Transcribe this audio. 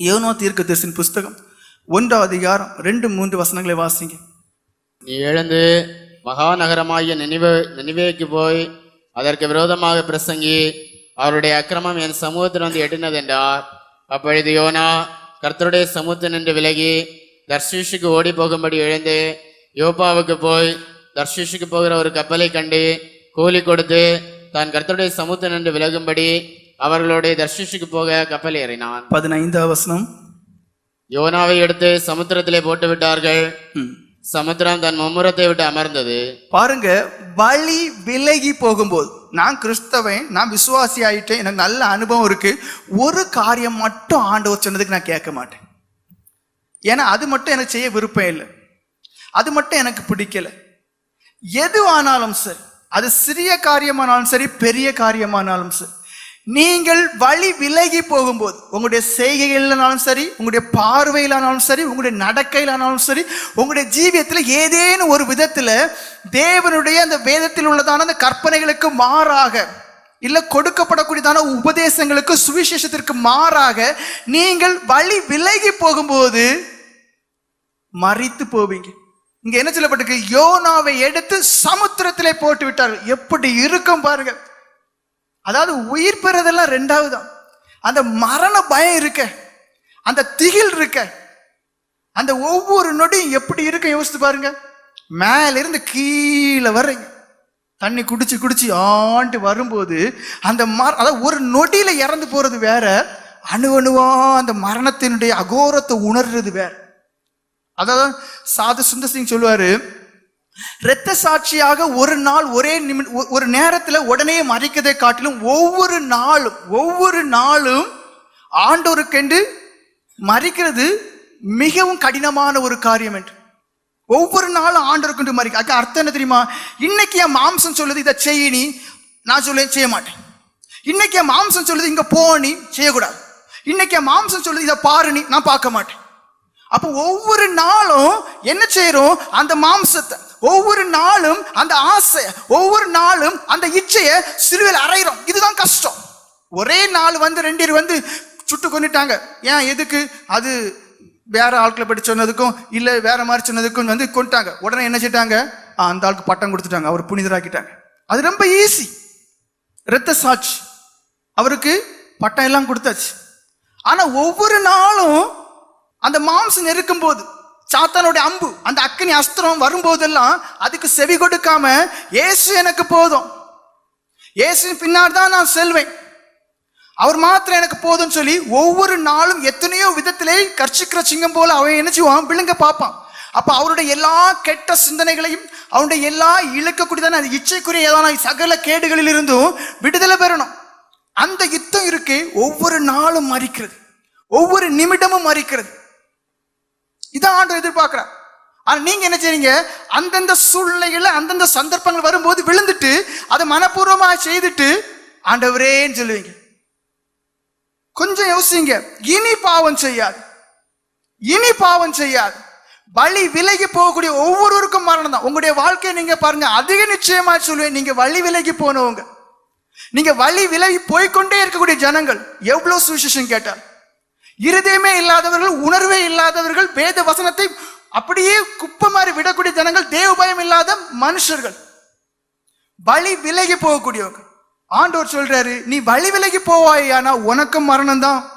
YONO தீர்க்கதரிசின் புஸ்தகம் ஒன்றாவது அதிகாரம் ரெண்டு மூன்று வசனங்களை வாசிங்க. நீ எழுந்து மகாநகரமாகிய நினைவே நினைவேக்கு போய் அதற்கு விரோதமாக பிரசங்கி அவருடைய அக்கிரமம் என் சமூகத்தில் வந்து எட்டினது என்றார் அப்பொழுது யோனா கர்த்தருடைய சமூகத்தில் நின்று விலகி தர்ஷீஷுக்கு ஓடி போகும்படி எழுந்து யோப்பாவுக்கு போய் தர்ஷீஷுக்கு போகிற ஒரு கப்பலை கண்டு கூலி கொடுத்து தான் கர்த்தருடைய சமூகத்தில் நின்று விலகும்படி அவர்களுடைய தர்ஷீஷுக்கு போக கப்பல் ஏறினான். பதினைந்தாவது வசனம் யோனாவை எடுத்து சமுத்திரத்திலே போட்டு விட்டார்கள். சமுத்திரம் தன் மும்முரத்தை விட்டு அமர்ந்தது. பாருங்க வழி விலகி போகும்போது நான் கிறிஸ்தவன் நான் விசுவாசி ஆயிட்டேன் எனக்கு நல்ல அனுபவம் இருக்கு. ஒரு காரியம் மட்டும் ஆண்டவர் சொன்னதுக்கு நான் கேட்க மாட்டேன். ஏன்னா அது மட்டும் எனக்கு செய்ய விருப்பம் இல்லை. அது மட்டும் எனக்கு பிடிக்கல. எது ஆனாலும் சரி அது சிறிய காரியமானாலும் சரி பெரிய காரியமானாலும் சரி நீங்கள் வழி விலகி போகும்போது உங்களுடைய செய்கைகளானாலும் சரி உங்களுடைய பார்வையிலானாலும் சரி உங்களுடைய நடக்கையிலானாலும் சரி உங்களுடைய ஜீவியத்தில் ஏதேனும் ஒரு விதத்தில் தேவனுடைய அந்த வேதத்தில் உள்ளதான அந்த கற்பனைகளுக்கு மாறாக இல்லை கொடுக்கப்படக்கூடியதான உபதேசங்களுக்கு சுவிசேஷத்திற்கு மாறாக நீங்கள் வழி விலகி போகும்போது மறித்து போவீங்க. இங்க என்ன சொல்லப்பட்டிருக்கு? யோனாவை எடுத்து சமுத்திரத்திலே போட்டு விட்டார்கள் எப்படி இருக்கும் பாருங்கள் அதாவது உயிர் பெறதெல்லாம் ரெண்டாவது தான் அந்த மரண பயம் இருக்க அந்த திகில் இருக்க அந்த ஒவ்வொரு நொடியும் எப்படி இருக்க யோசித்து பாருங்க. மேலிருந்து கீழே வர்றீங்க. தண்ணி குடிச்சு குடிச்சு ஆண்டு வரும்போது அந்த மர அதாவது ஒரு நொடியில இறந்து போறது வேற அணு அணுவா அந்த மரணத்தினுடைய அகோரத்தை உணர்றது வேற. அதாவது சாது சுந்தர் சிங் சொல்லுவாரு இரத்த சாட்சியாக ஒரு நாள் ஒரே நிமி ஒரு நேரத்தில் உடனே மறிக்கதை காட்டிலும் ஒவ்வொரு நாளும் ஒவ்வொரு நாளும் ஆண்டோருக்கென்று மறிக்கிறது மிகவும் கடினமான ஒரு காரியம் என்று. ஒவ்வொரு நாளும் ஆண்டோருக்கென்று மறிக்க அதுக்கு அர்த்தம் என்ன தெரியுமா? இன்னைக்கு என் மாம்சம் சொல்லுது இதை செய்ய நீ நான் சொல்லுவேன் செய்ய மாட்டேன். இன்னைக்கு என் மாம்சம் சொல்லுது இங்கே போ நீ செய்யக்கூடாது. இன்னைக்கு என் மாம்சம் சொல்லுது இதை பாரு நீ நான் பார்க்க மாட்டேன். அப்போ ஒவ்வொரு நாளும் என்ன செய்யறோம் அந்த மாம்சத்தை ஒவ்வொரு நாளும் அந்த ஆசை ஒவ்வொரு நாளும் அந்த இச்சையை சிலுவையில் அறையிறோம். இதுதான் கஷ்டம். ஒரே நாள் வந்து ரெண்டு வந்து சுட்டு கொண்டுட்டாங்க ஏன்? எதுக்கு? அது வேற ஆட்களை படிச்சு சொன்னதுக்கும் இல்லை வேற மாதிரி சொன்னதுக்கும் வந்து கொண்டுட்டாங்க உடனே என்ன செய்யிட்டாங்க? அந்த ஆளுக்கு பட்டம் கொடுத்துட்டாங்க. அவர் புனிதராக்கிட்டாங்க. அது ரொம்ப ஈஸி இரத்த சாட்சி. அவருக்கு பட்டம் எல்லாம் கொடுத்தாச்சு. ஆனா ஒவ்வொரு நாளும் அந்த மாம்சம் நெருக்கும் போது சாத்தானுடைய அம்பு அந்த அக்கனி அஸ்திரம் வரும்போதெல்லாம் அதுக்கு செவி கொடுக்காம இயேசு எனக்கு போதும். இயேசுவின் பின்னாடி தான் நான் செல்வேன். அவர் மாத்திரம் எனக்கு போதும்னு சொல்லி ஒவ்வொரு நாளும் எத்தனையோ விதத்திலே கர்ச்சிக்கிற சிங்கம் போல அவன் என்ன செய்வான்? விழுங்க பார்ப்பான். அப்போ அவருடைய எல்லா கெட்ட சிந்தனைகளையும் அவனுடைய எல்லா இழக்கக்கூடியதான அது இச்சைக்குரிய ஏதான சகல கேடுகளில் இருந்தும் விடுதலை பெறணும். அந்த யுத்தம் இருக்கு ஒவ்வொரு நாளும் மறிக்கிறது ஒவ்வொரு நிமிடமும் மறிக்கிறது இதான் ஆண்டு எதிர்பார்க்கிறார். ஆனா நீங்க என்ன செய்றீங்க? அந்தந்த சூழ்நிலைகள்ல அந்தந்த சந்தர்ப்பங்கள் வரும்போது விழுந்துட்டு அதை மனப்பூர்வமா செய்துட்டு ஆண்டவரேன்னு சொல்லுவீங்க. கொஞ்சம் யோசிங்க. இனி பாவம் செய்யாது. இனி பாவம் செய்யாது. வழி விலகி போகக்கூடிய ஒவ்வொருவருக்கும் மரணம் தான். உங்களுடைய வாழ்க்கையை நீங்க பாருங்க அதிக நிச்சயமா சொல்லுவேன். நீங்க வழி விலகி போனவங்க. நீங்க வழி விலகி போய்க்கொண்டே இருக்கக்கூடிய ஜனங்கள். எவ்வளவு சுவிசேஷம் கேட்டார் இருதயமே இல்லாதவர்கள் உணர்வே இல்லாதவர்கள் வேத வசனத்தை அப்படியே குப்பை மாதிரி விடக்கூடிய ஜனங்கள் தேவ பயம் இல்லாத மனுஷர்கள். வழி விலகி போகக்கூடியவங்க ஆண்டோர் சொல்றாரு நீ வழி விலகி போவாயானா உனக்கும் மரணம் தான்